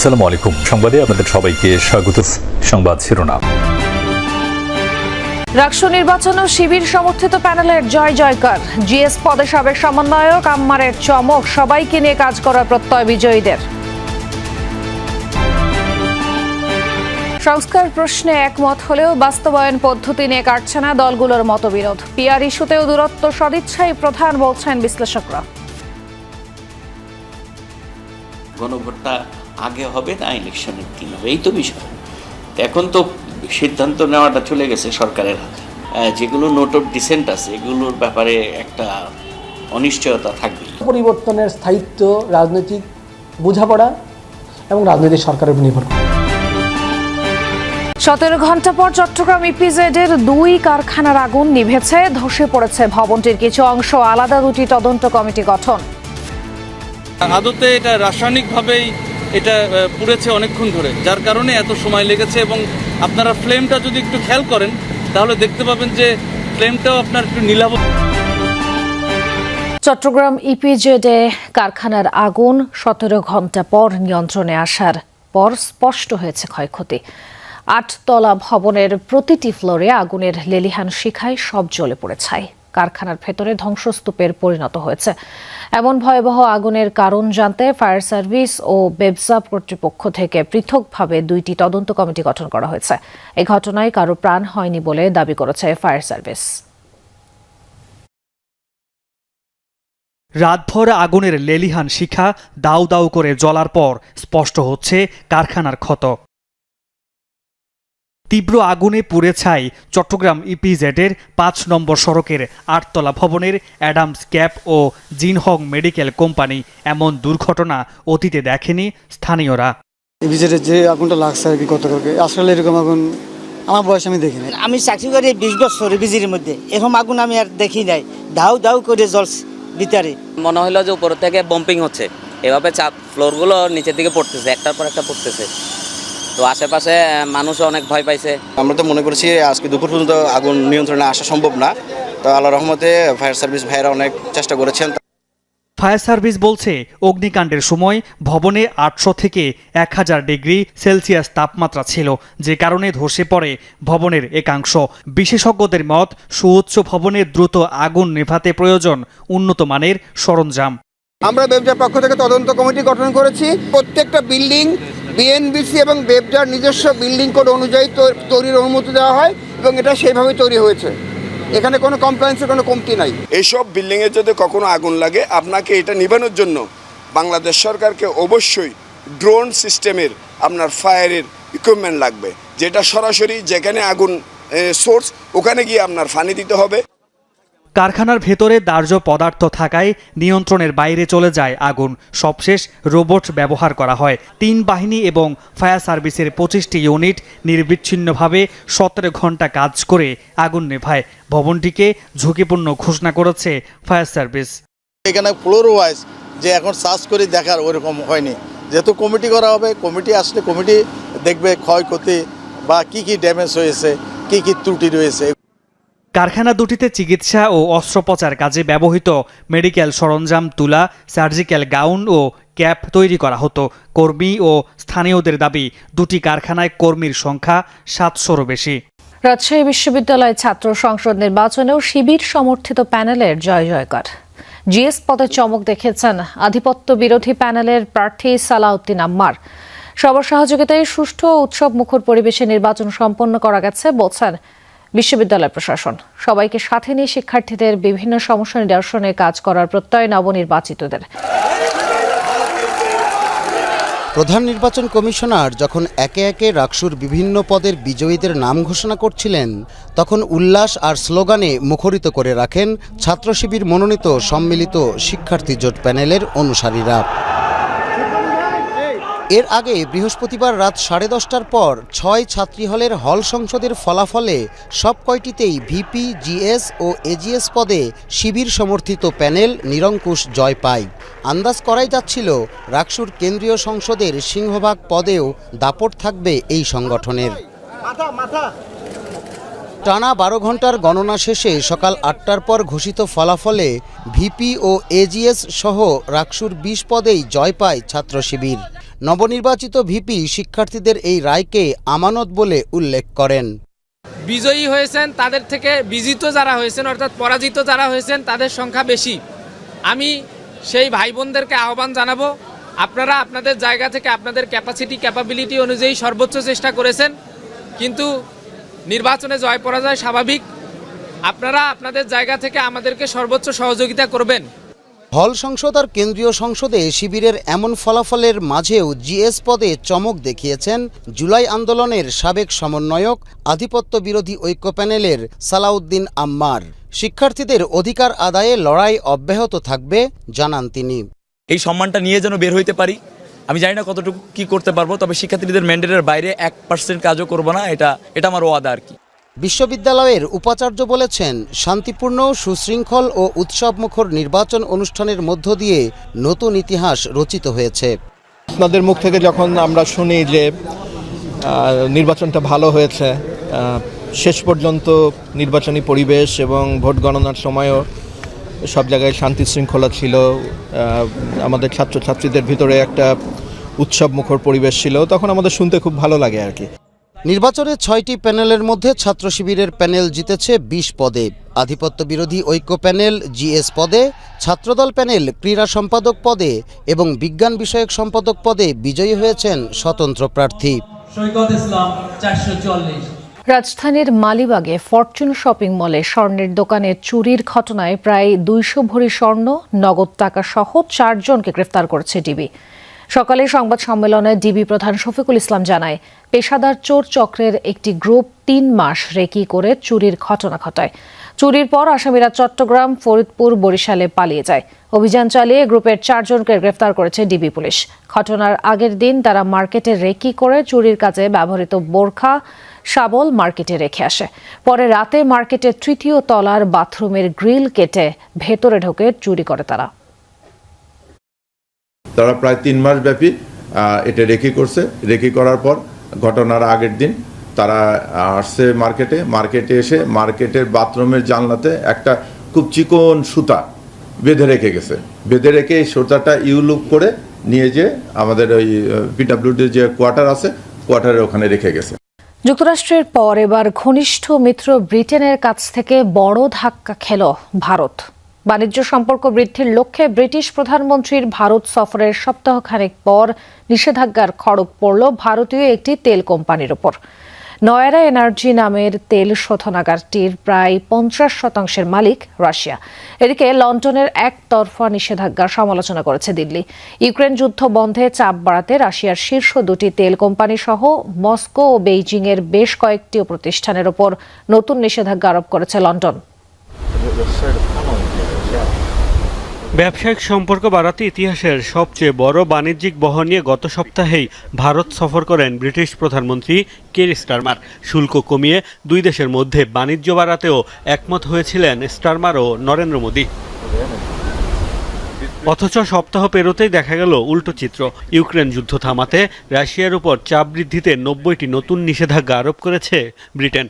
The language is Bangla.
আসসালামু আলাইকুম। সংবাদে আপনাদের সবাইকে স্বাগত। সংবাদ শিরোনাম। রাষ্ট্র নির্বাচন ও শিবির সমর্থিত প্যানেলের জয় জয়কার। জিএস পদে সাবেক সমন্বয়ক আম্মারের চমক সবাইকে নিয়ে কাজ করার প্রত্যয় বিজয়ীদের। সংস্কার প্রশ্নে একমত হলেও বাস্তবায়ন পদ্ধতি নিয়ে কাটছে না দলগুলোর মতবিরোধ। পিআর ইস্যুতেও দূরত্ব সদিচ্ছাই প্রধান বলছেন বিশ্লেষকরা। গণভোটটা আগে হবে না ইলেকশনের দিন হবে। এই তো বিষয়। এখন তো সিদ্ধান্ত নেওয়াটা চলে গেছে সরকারের হাতে। যেগুলো নোট অফ ডিসেন্ট আছে এগুলোর ব্যাপারে একটা অনিশ্চয়তা থাকবে পরিবর্তনের স্থায়িত্ব রাজনৈতিক বোঝাপড়া এবং রাজনৈতিক সরকারের উপর নির্ভর করে। সতেরো ঘণ্টা পর চট্টগ্রাম ইপিজেড এর দুই কারখানার আগুন নিভেছে ধসে পড়েছে ভবনটির কিছু অংশ। আলাদা দুটি তদন্ত কমিটি গঠন। আদতে এটা রাসায়নিকভাবেই এটা পুড়েছে অনেকক্ষণ ধরে। যার কারণে এত সময় লেগেছে এবং আপনারা ফ্লেমটা যদি একটু খেয়াল করেন, তাহলে দেখতে পাবেন যে ফ্লেমটাও আপনার একটু নীলাভ চট্টগ্রাম ইপিজেডে কারখানার আগুন সতেরো ঘণ্টা পর নিয়ন্ত্রণে আসার পর স্পষ্ট হয়েছে ক্ষয়ক্ষতি। আটতলা ভবনের প্রতিটি ফ্লোরে আগুনের লেলিহান শিখায় সব জ্বলে পড়ে ছাই। কারখানার ভেতরে ধ্বংসস্তূপের পরিণত হয়েছে। এমন ভয়াবহ আগুনের কারণ জানতে ফায়ার সার্ভিস ও বেবসাব কর্তৃপক্ষ থেকে পৃথকভাবে দুইটি তদন্ত কমিটি গঠন করা হয়েছে। এই ঘটনায় কারও প্রাণ হয়নি বলে দাবি করেছে ফায়ার সার্ভিস। রাতভর আগুনের লেলিহান শিখা দাউ দাউ করে জ্বলার পর স্পষ্ট হচ্ছে কারখানার ক্ষত। তীব্র আগুনে পুড়ে ছাই চট্টগ্রাম ইপিজেডের পাঁচ নম্বর সড়কের আটতলা ভবনের অ্যাডামস ক্যাপ ও জিনহং মেডিকেল কোম্পানি এমন দুর্ঘটনা অতীতে দেখেনি স্থানীয়রা। ভিজিটের যে আগুনটা লাগছে আর কি গতকালকে আসলে এরকম আগুন আমার বয়স আমি দেখিনি আমি চাকরি করি বিশ বছর বিজির মধ্যে এরকম আগুন আমি আর দেখি নাই। দাউ দাউ করে জল ভিতরে। মনে হলো যে উপর থেকে বম্পিং হচ্ছে। এভাবে চাপ ফ্লোরগুলো নিচের দিকে পড়তেছে একটার পর একটা পড়তেছে। তো আশেপাশে মানুষও অনেক ভয় পাইছে। আমরা তো মনে করছি আজকে দুপুর পর্যন্ত আগুন নিয়ন্ত্রণে আসা সম্ভব না। তো আল্লাহ রহমতে ফায়ার সার্ভিস ভাইয়েরা অনেক চেষ্টা করেছেন। ফায়ার সার্ভিস বলছে অগ্নিকাণ্ডের সময় ভবনে আটশো থেকে এক হাজার ডিগ্রি সেলসিয়াস তাপমাত্রা ছিল যে কারণে ধসে পড়ে ভবনের একাংশ। বিশেষজ্ঞদের মত সুউচ্চ ভবনে দ্রুত আগুন নেভাতে প্রয়োজন উন্নত মানের সরঞ্জাম। আমরা বেবজার পক্ষ থেকে তদন্ত কমিটি গঠন করেছি। প্রত্যেকটা বিল্ডিং বিএনবিসি এবং বেবজার নিজস্ব বিল্ডিং কোড অনুযায়ী তৈরির অনুমতি দেওয়া হয় এবং এটা সেইভাবে তৈরি হয়েছে। এখানে কোনো কমপ্লায়েন্সের কোনো কমতি নাই। এইসব বিল্ডিংয়ে যদি কখনো আগুন লাগে, আপনাকে এটা নিবানোর জন্য বাংলাদেশ সরকারকে অবশ্যই ড্রোন সিস্টেমের আপনার ফায়ারের ইকুইপমেন্ট লাগবে। যেটা সরাসরি যেখানে আগুন সোর্স ওখানে গিয়ে আপনার ফানি দিতে হবে। কারখানার ভেতরে দার্য পদার্থ থাকায় নিয়ন্ত্রণের বাইরে চলে যায় আগুন। সবশেষ রোবট ব্যবহার করা হয়। তিন বাহিনী এবং ফায়ার সার্ভিসের পঁচিশটি ইউনিট নির্বিচ্ছিন্নভাবে সতেরো ঘণ্টা কাজ করে আগুন নেভায়। ভবনটিকে ঝুঁকিপূর্ণ ঘোষণা করেছে ফায়ার সার্ভিস। এখানে ফ্লোর ওয়াইজ যে এখন সার্চ করে দেখার ওরকম হয়নি। যেহেতু কমিটি করা হবে, কমিটি আসলে কমিটি দেখবে ক্ষয়ক্ষতি বা কি কি ড্যামেজ হয়েছে, কি কি ত্রুটি রয়েছে। কারখানা দুটিতে চিকিৎসা ও অস্ত্রোপচার কাজে ব্যবহৃত মেডিকেল সরঞ্জাম, তুলা, সার্জিক্যাল গাউন ও ক্যাপ তৈরি করা হতো। কর্মী ও স্থানীয়দের দাবি, দুটি কারখানায় কর্মীর সংখ্যা সাতশোরও বেশি। রাজশাহী বিশ্ববিদ্যালয় ছাত্র সংসদ নির্বাচনেও শিবির সমর্থিত প্যানেলের জয় জয়কার। জিএস পদে চমক দেখেছেন আধিপত্য বিরোধী প্যানেলের প্রার্থী সালাউদ্দিন আম্মার। সবার সহযোগিতায় সুষ্ঠু উৎসব মুখর পরিবেশে নির্বাচন সম্পন্ন করা গেছে বলছেন বিশ্ববিদ্যালয় প্রশাসন। সবাইকে সাথে নিয়ে শিক্ষার্থীদের বিভিন্ন সমস্যা নিরসনে কাজ করার প্রত্যয় নবনির্বাচিতদের। প্রধান নির্বাচন কমিশনার যখন একে একে রাকসুর বিভিন্ন পদের বিজয়ীদের নাম ঘোষণা করছিলেন, তখন উল্লাস আর স্লোগানে মুখরিত করে রাখেন ছাত্র শিবির মনোনীত সম্মিলিত শিক্ষার্থী জোট প্যানেলের অনুসারীরা। এর আগে বৃহস্পতিবার রাত সাড়ে দশটার পর ছয় ছাত্রী হলের হল সংসদের ফলাফলে সব কয়টিতেই ভিপি জিএস ও এজিএস পদে শিবির সমর্থিত প্যানেল নিরঙ্কুশ জয় পায়। আন্দাজ করাই যাচ্ছিল রাকসুর কেন্দ্রীয় সংসদের সিংহভাগ পদেও দাপট থাকবে এই সংগঠনের। টানা বারো ঘণ্টার গণনা শেষে সকাল আটটার পর ঘোষিত ফলাফলে ভিপি ও এজিএস সহ রাকসুর বিশ পদেই জয় পায় ছাত্র শিবির। নবনির্বাচিত ভিপি শিক্ষার্থীদের এই রায়কে আমানত বলে উল্লেখ করেন। বিজয়ী হয়েছেন তাদের থেকে বিজিত যারা হয়েছেন, অর্থাৎ পরাজিত যারা হয়েছেন, তাদের সংখ্যা বেশি। আমি সেই ভাই বোনদেরকে আহ্বান জানাব, আপনারা আপনাদের জায়গা থেকে আপনাদের ক্যাপাসিটি ক্যাপাবিলিটি অনুযায়ী সর্বোচ্চ চেষ্টা করেছেন, কিন্তু নির্বাচনে জয় পরাজয় স্বাভাবিক। আপনারা আপনাদের জায়গা থেকে আমাদেরকে সর্বোচ্চ সহযোগিতা করবেন। হল সংসদ আর কেন্দ্রীয় সংসদে শিবিরের এমন ফলাফলের মাঝেও জিএস পদে চমক দেখিয়েছেন জুলাই আন্দোলনের সাবেক সমন্বয়ক, আধিপত্য বিরোধী ঐক্য প্যানেলের সালাউদ্দিন আম্মার। শিক্ষার্থীদের অধিকার আদায়ে লড়াই অব্যাহত থাকবে, জানান তিনি। এই সম্মানটা নিয়ে যেন বের হইতে পারি, আমি জানি না কতটুকু কি করতে পারব, তবে শিক্ষার্থীদের ম্যান্ডেটের বাইরে এক পার্সেন্ট কাজও করব না, এটা এটা আমার ওয়াদা আর কি। বিশ্ববিদ্যালয়ের উপাচার্য বলেছেন, শান্তিপূর্ণ, সুশৃঙ্খল ও উৎসবমুখর নির্বাচন অনুষ্ঠানের মধ্য দিয়ে নতুন ইতিহাস রচিত হয়েছে। আপনাদের মুখ থেকে যখন আমরা শুনি যে নির্বাচনটা ভালো হয়েছে শেষ পর্যন্ত নির্বাচনী পরিবেশ এবং ভোট গণনার সময়ও সব জায়গায় শান্তি শৃঙ্খলা ছিল আমাদের ছাত্রছাত্রীদের ভিতরে একটা উৎসবমুখর পরিবেশ ছিল, তখন আমাদের শুনতে খুব ভালো লাগে আর কি। নির্বাচনে ছয়টি প্যানেলের মধ্যে ছাত্র শিবিরের প্যানেল জিতেছে বিশ পদে। আধিপত্য বিরোধী ঐক্য প্যানেল জিএস পদে ছাত্রদল প্যানেল ক্রীড়া সম্পাদক পদে এবং বিজ্ঞান বিষয়ক সম্পাদক পদে বিজয়ী হয়েছেন স্বতন্ত্র প্রার্থী। রাজধানীর মালিবাগে ফরচুন শপিং মলে স্বর্ণের দোকানে চুরির ঘটনায় প্রায় দুইশো ভরি স্বর্ণ নগদ টাকা সহ চারজনকে গ্রেফতার করেছে ডিবি। সকালে সংবাদ সম্মেলনে ডিবি প্রধান শফিকুল ইসলাম জানায়, পেশাদার চোর চক্রের একটি গ্রুপ তিন মাস রেকি করে চুরির ঘটনা ঘটায়। চুরির পর আসামিরা চট্টগ্রাম, ফরিদপুর, বরিশালে পালিয়ে যায়। অভিযান চালিয়ে গ্রুপের চারজনকে গ্রেফতার করেছে ডিবি পুলিশ। ঘটনার আগের দিন তারা মার্কেটে রেকি করে চুরির কাজে ব্যবহৃত বোরখা, শাবল মার্কেটে রেখে আসে। পরে রাতে মার্কেটের তৃতীয় তলার বাথরুমের গ্রিল কেটে ভেতরে ঢোকে চুরি করে তারা। তারা প্রায় তিন মাস ব্যাপী এটা রেকি করছে। রেকি করার পর ঘটনার আগের দিন তারা আসছে মার্কেটে। মার্কেটে এসে মার্কেটের বাথরুমের জানলাতে একটা খুব চিকন সুতা বেঁধে রেখে গেছে। বেঁধে রেখে এই সুতাটা ইউলুপ করে নিয়ে যে আমাদের ওই পিডাব্লিউডির যে কোয়ার্টার আছে কোয়ার্টারের ওখানে রেখে গেছে। যুক্তরাষ্ট্রের পর এবার ঘনিষ্ঠ মিত্র ব্রিটেনের কাছ থেকে বড় ধাক্কা খেল ভারত। বাণিজ্য সম্পর্ক বৃদ্ধির লক্ষ্যে ব্রিটিশ প্রধানমন্ত্রীর ভারত সফরের সপ্তাহখানেক পর নিষেধাজ্ঞার খড়গ পড়ল ভারতীয় একটি তেল কোম্পানির ওপর। নয়রা এনার্জি নামের তেল শোধনাগারটির প্রায় পঞ্চাশ শতাংশের মালিক রাশিয়া। এদিকে লন্ডনের একতরফা নিষেধাজ্ঞার সমালোচনা করেছে দিল্লি। ইউক্রেন যুদ্ধ বন্ধে চাপ বাড়াতে রাশিয়ার শীর্ষ দুটি তেল কোম্পানি সহ মস্কো ও বেইজিং এর বেশ কয়েকটি প্রতিষ্ঠানের ওপর নতুন নিষেধাজ্ঞা আরোপ করেছে লন্ডন। ব্যবসায়িক সম্পর্ক বাড়াতে ইতিহাসের সবচেয়ে বড় বাণিজ্যিক বহর নিয়ে গত সপ্তাহেই ভারত সফর করেন ব্রিটিশ প্রধানমন্ত্রী কের স্টারমার। শুল্ক কমিয়ে দুই দেশের মধ্যে বাণিজ্য বাড়াতেও একমত হয়েছিলেন স্টারমার ও নরেন্দ্র মোদী। অথচ সপ্তাহ পেরোতেই দেখা গেল উল্টো চিত্র। ইউক্রেন যুদ্ধ থামাতে রাশিয়ার উপর চাপ বৃদ্ধিতে নব্বইটি নতুন নিষেধাজ্ঞা আরোপ করেছে ব্রিটেন।